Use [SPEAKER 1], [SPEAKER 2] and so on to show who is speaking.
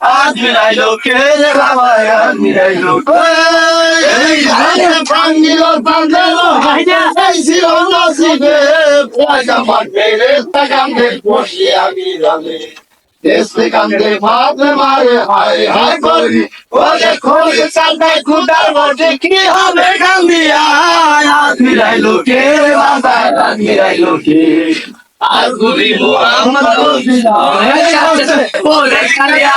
[SPEAKER 1] আজ মিলাই লোকে রে বাবা আজ মিলাই লোকে এই ধানে ভাঙ্গিল ভাঙ্গিল এই ছিল নসিবে। পয়সা মারবে রে তাকামে বসে আমি জানে দেশে কান্দে ভাবে মারে, হায় হায় করি। ওরে খোঁজ চালতে খুদার বটে, কি হবে কান্দিয়া আজ মিলাই লোকে রে বাবা আজ মিলাই লোকে আর গুলি মোহাম্মদ ওরে কালিয়া।